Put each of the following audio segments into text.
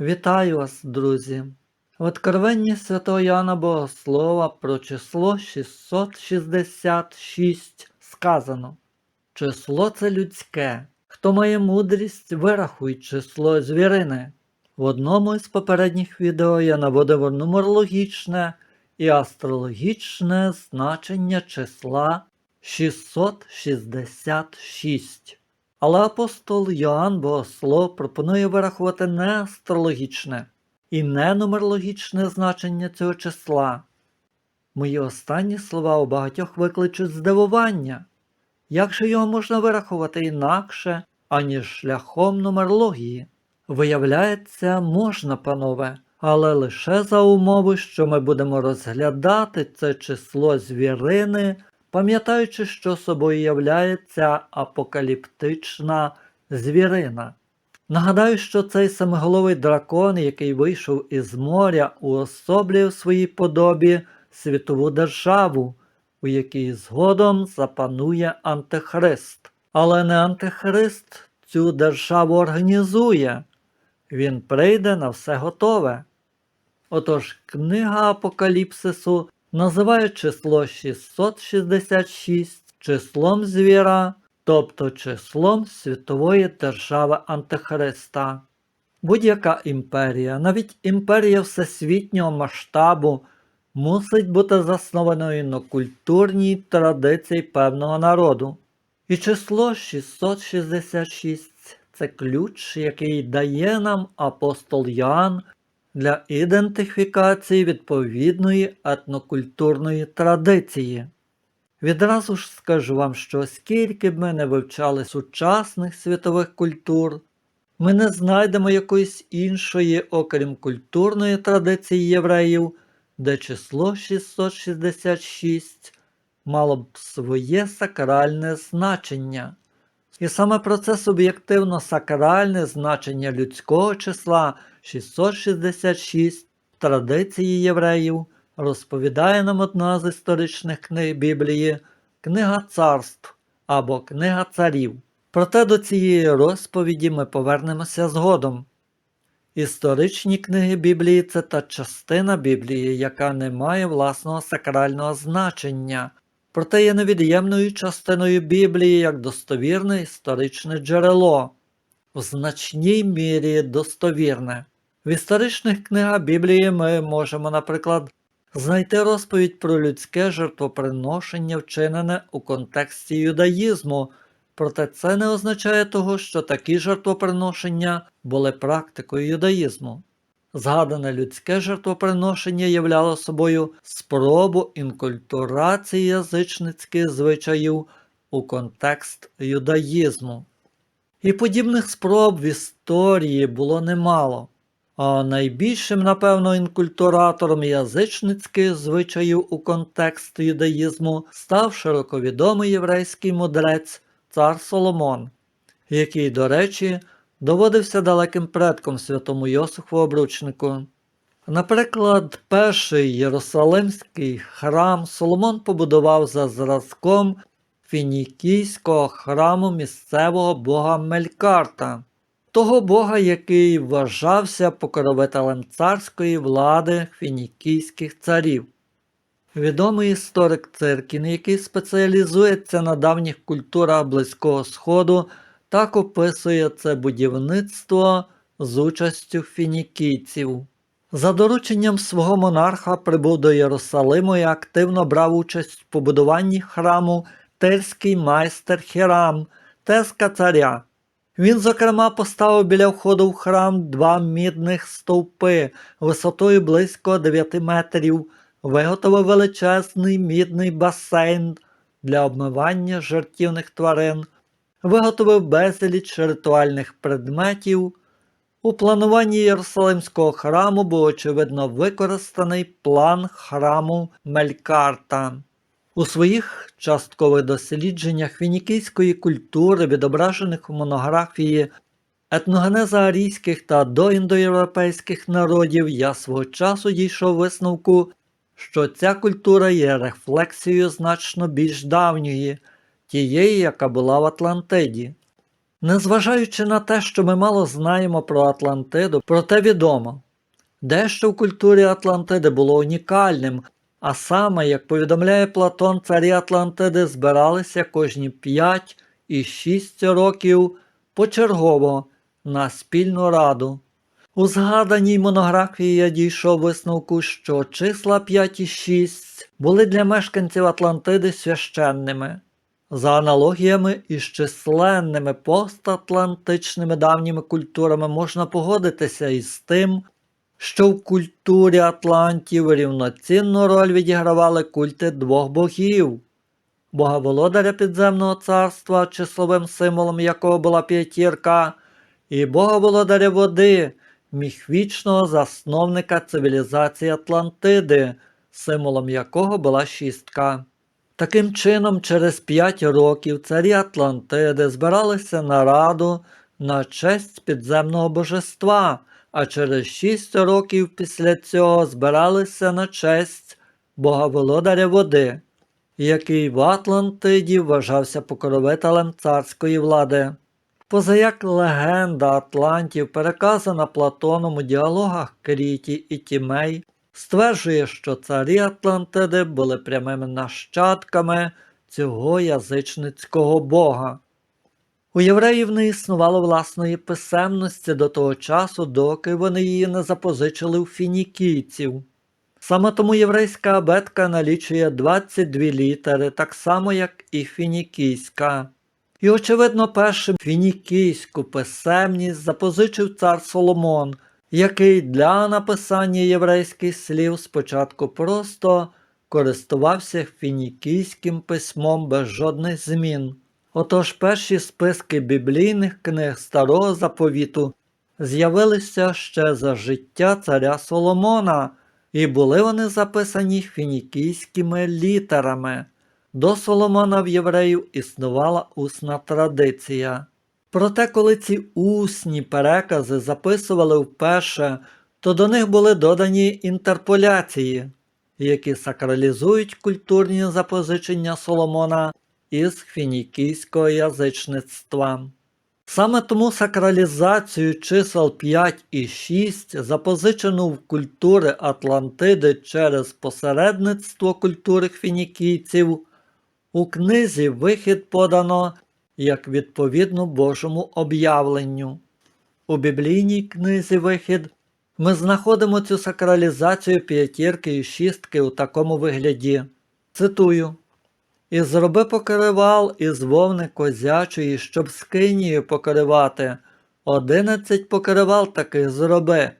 Вітаю вас, друзі! В Откровенні святого Яна Богослова про число 666 сказано. Число це людське. Хто має мудрість, вирахуй число звірини. В одному із попередніх відео я наводив нумерологічне і астрологічне значення числа 666. Але апостол Йоанн Богослов пропонує вирахувати не астрологічне і не нумерологічне значення цього числа. Мої останні слова у багатьох викличуть здивування. Як же його можна вирахувати інакше, аніж шляхом нумерології? Виявляється, можна, панове, але лише за умови, що ми будемо розглядати це число звірини пам'ятаючи, що собою являється апокаліптична звірина. Нагадаю, що цей семиголовий дракон, який вийшов із моря, уособлює в своїй подобі світову державу, у якій згодом запанує Антихрист. Але не Антихрист цю державу організує, він прийде на все готове. Отож, книга Апокаліпсису називає число 666 числом звіра, тобто числом світової держави Антихриста. Будь-яка імперія, навіть імперія всесвітнього масштабу, мусить бути заснованою на культурній традиції певного народу. І число 666 це ключ, який дає нам апостол Йоанн для ідентифікації відповідної етнокультурної традиції. Відразу ж скажу вам, що скільки б ми не вивчали сучасних світових культур, ми не знайдемо якоїсь іншої, окрім культурної традиції євреїв, де число 666 мало б своє сакральне значення. І саме про це суб'єктивно сакральне значення людського числа 666 традиції євреїв розповідає нам одна з історичних книг Біблії Книга царств або Книга царів. Проте до цієї розповіді ми повернемося згодом. Історичні книги Біблії це та частина Біблії, яка не має власного сакрального значення, проте є невід'ємною частиною Біблії як достовірне історичне джерело, в значній мірі достовірне. В історичних книгах Біблії ми можемо, наприклад, знайти розповідь про людське жертвоприношення, вчинене у контексті юдаїзму, проте це не означає того, що такі жертвоприношення були практикою юдаїзму. Згадане людське жертвоприношення являло собою спробу інкультурації язичницьких звичаїв у контекст юдаїзму. І подібних спроб в історії було немало. А найбільшим, напевно, інкультуратором язичницьких звичаїв у контекст юдаїзму став широковідомий єврейський мудрець цар Соломон, який, до речі, доводився далеким предком святому Йосифу Обручнику. Наприклад, перший Єрусалимський храм Соломон побудував за зразком фінікійського храму місцевого бога Мелькарта того бога, який вважався покровителем царської влади фінікійських царів. Відомий історик Циркін, який спеціалізується на давніх культурах Близького Сходу, так описує це будівництво з участю фінікійців. За дорученням свого монарха прибув до Єрусалиму і активно брав участь в побудуванні храму тирський майстер Хірам, теска царя. Він, зокрема, поставив біля входу в храм два мідних стовпи висотою близько 9 метрів, виготовив величезний мідний басейн для обмивання жертівних тварин, виготовив безліч ритуальних предметів. У плануванні Єрусалимського храму був очевидно використаний план храму Мелькарта. У своїх часткових дослідженнях фінікійської культури, відображених у монографії етногенеза арійських та доіндоєвропейських народів, я свого часу дійшов висновку, що ця культура є рефлексією значно більш давньої, тієї, яка була в Атлантиді. Незважаючи на те, що ми мало знаємо про Атлантиду, проте відомо, дещо в культурі Атлантиди було унікальним, а саме, як повідомляє Платон, царі Атлантиди збиралися кожні 5 і 6 років почергово на спільну раду. У згаданій монографії я дійшов висновку, що числа 5 і 6 були для мешканців Атлантиди священними. За аналогіями із численними постатлантичними давніми культурами можна погодитися із тим, що в культурі Атлантів рівноцінну роль відігравали культи двох богів бога володаря підземного царства, числовим символом якого була п'ятірка, і бога володаря води, міхвічного засновника цивілізації Атлантиди, символом якого була шістка. Таким чином, через п'ять років царі Атлантиди збиралися на раду на честь підземного божества, а через шість років після цього збиралися на честь бога володаря води, який в Атлантиді вважався покровителем царської влади. Позаяк легенда Атлантів, переказана Платоном у діалогах Кріті і Тімей, стверджує, що царі Атлантиди були прямими нащадками цього язичницького бога. У євреїв не існувало власної писемності до того часу, доки вони її не запозичили у фінікійців. Саме тому єврейська абетка налічує 22 літери, так само як і фінікійська. І, очевидно, першим фінікійську писемність запозичив цар Соломон, який для написання єврейських слів спочатку просто користувався фінікійським письмом без жодних змін. Отож перші списки біблійних книг Старого Заповіту з'явилися ще за життя царя Соломона, і були вони записані фінікійськими літерами. До Соломона в євреїв існувала усна традиція. Проте, коли ці усні перекази записували вперше, то до них були додані інтерполяції, які сакралізують культурні запозичення Соломона із фінікійського язичництва. Саме тому сакралізацію чисел 5 і 6, запозичену в культури Атлантиди через посередництво культури фінікійців, у книзі вихід подано як відповідно Божому об'явленню. У біблійній книзі вихід ми знаходимо цю сакралізацію п'ятірки і шістки у такому вигляді. Цитую. І зроби покривал із вовни козячої, щоб скинію покривати. Одинадцять покривал таких зроби.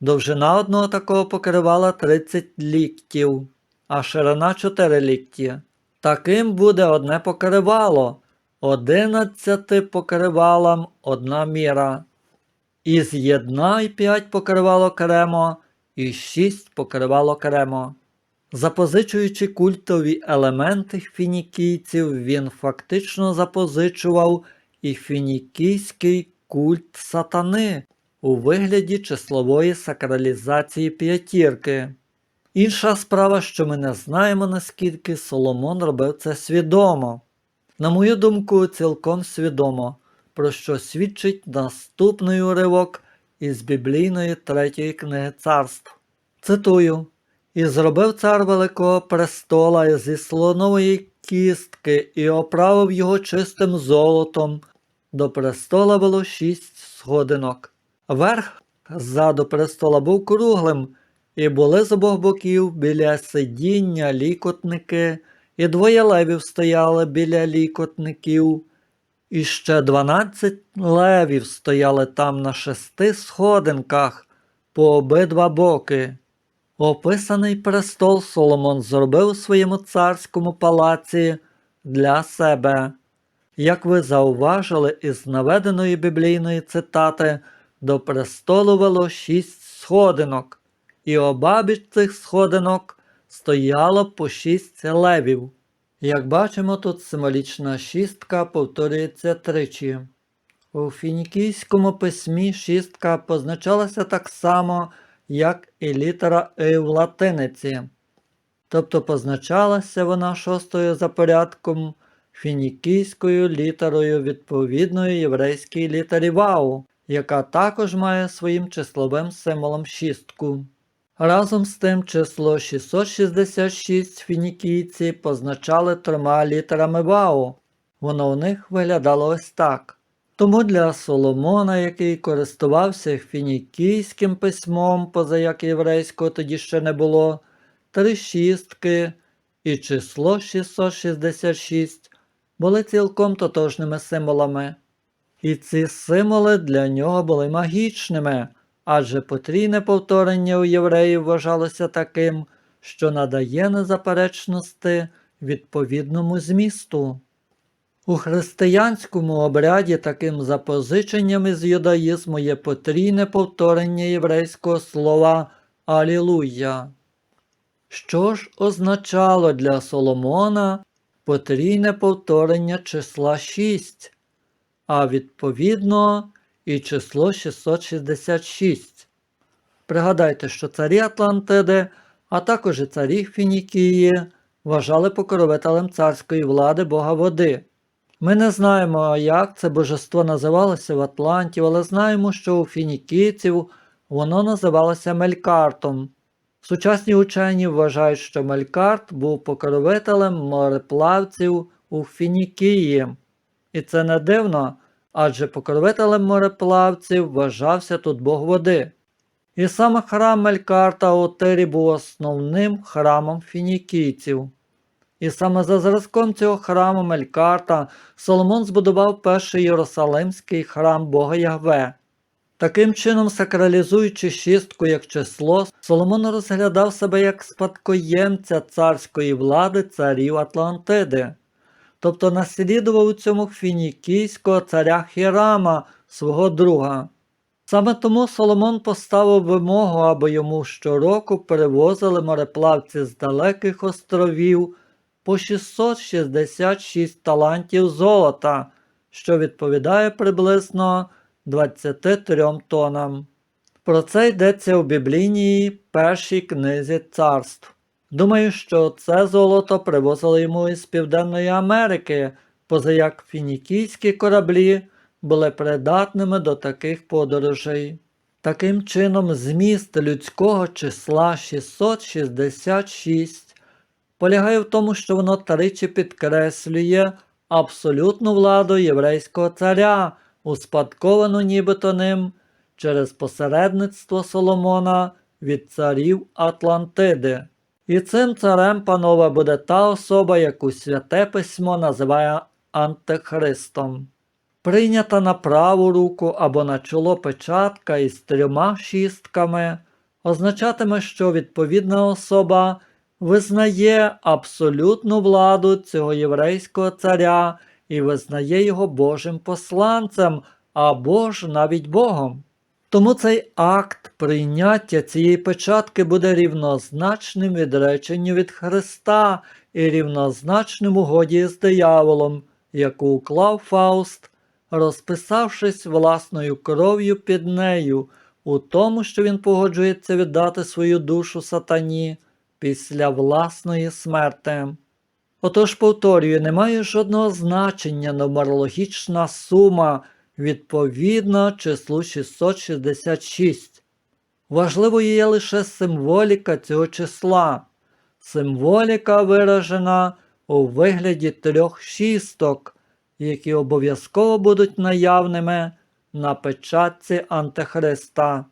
Довжина одного такого покривала 30 ліктів, а ширина 4 лікті. Таким буде одне покривало, одинадцяти покривалам одна міра. І з'єднай п'ять покривал окремо, і шість покривал окремо. Запозичуючи культові елементи фінікійців, він фактично запозичував і фінікійський культ сатани у вигляді числової сакралізації п'ятірки. Інша справа, що ми не знаємо, наскільки Соломон робив це свідомо. На мою думку, цілком свідомо, про що свідчить наступний уривок із біблійної третьої книги царств. Цитую. І зробив цар великого престола зі слонової кістки і оправив його чистим золотом. До престола було шість сходинок. Верх ззаду престола був круглим, і були з обох боків біля сидіння лікотники, і двоє левів стояли біля лікотників, і ще дванадцять левів стояли там на шести сходинках по обидва боки. Описаний престол Соломон зробив у своєму царському палаці для себе. Як ви зауважили із наведеної біблійної цитати, до престолу вело шість сходинок, і обабіч цих сходинок стояло по шість левів. Як бачимо, тут символічна шістка повторюється тричі. У фінікійському письмі шістка позначалася так само, як і літера «и» в латиниці. Тобто позначалася вона шостою за порядком фінікійською літерою відповідної єврейській літері Вау, яка також має своїм числовим символом шістку. Разом з тим число 666 фінікійці позначали трьома літерами Вау. Воно у них виглядало ось так. Тому для Соломона, який користувався фінікійським письмом, поза як єврейського тоді ще не було, три шістки і число 666 були цілком тотожними символами. І ці символи для нього були магічними, адже потрійне повторення у євреїв вважалося таким, що надає незаперечності відповідному змісту. У християнському обряді таким запозиченням із юдаїзму є потрійне повторення єврейського слова Алілуя. Що ж означало для Соломона потрійне повторення числа 6, а відповідно і число 666. Пригадайте, що царі Атлантиди, а також і царі Фінікії вважали покровителем царської влади Бога води. Ми не знаємо, як це божество називалося в Атланті, але знаємо, що у фінікійців воно називалося Мелькартом. Сучасні учені вважають, що Мелькарт був покровителем мореплавців у Фінікії. І це не дивно, адже покровителем мореплавців вважався тут Бог води. І саме храм Мелькарта у Тирі був основним храмом фінікійців. І саме за зразком цього храму Мелькарта Соломон збудував перший Єрусалимський храм Бога Ягве. Таким чином, сакралізуючи шістку як число, Соломон розглядав себе як спадкоємця царської влади царів Атлантиди, тобто наслідував у цьому фінікійського царя Хірама, свого друга. Саме тому Соломон поставив вимогу, аби йому щороку перевозили мореплавці з далеких островів по 666 талантів золота, що відповідає приблизно 23 тонам. Про це йдеться у біблійній першій книзі царств. Думаю, що це золото привозили йому із Південної Америки, поза як фінікійські кораблі були придатними до таких подорожей. Таким чином, зміст людського числа 666 полягає в тому, що воно тричі підкреслює абсолютну владу єврейського царя, успадковану нібито ним через посередництво Соломона від царів Атлантиди. І цим царем, панове, буде та особа, яку святе письмо називає Антихристом. Прийнята на праву руку або на чоло печатка із трьома шістками означатиме, що відповідна особа визнає абсолютну владу цього єврейського царя і визнає його Божим посланцем або ж навіть Богом. Тому цей акт прийняття цієї печатки буде рівнозначним відреченню від Христа і рівнозначним угоді з дияволом, яку уклав Фауст, розписавшись власною кров'ю під нею, у тому, що він погоджується віддати свою душу сатані після власної смерти. Отож, повторюю, немає жодного значення нумерологічна сума відповідна числу 666. Важливою є лише символіка цього числа. Символіка виражена у вигляді трьох шісток, які обов'язково будуть наявними на печатці Антихриста.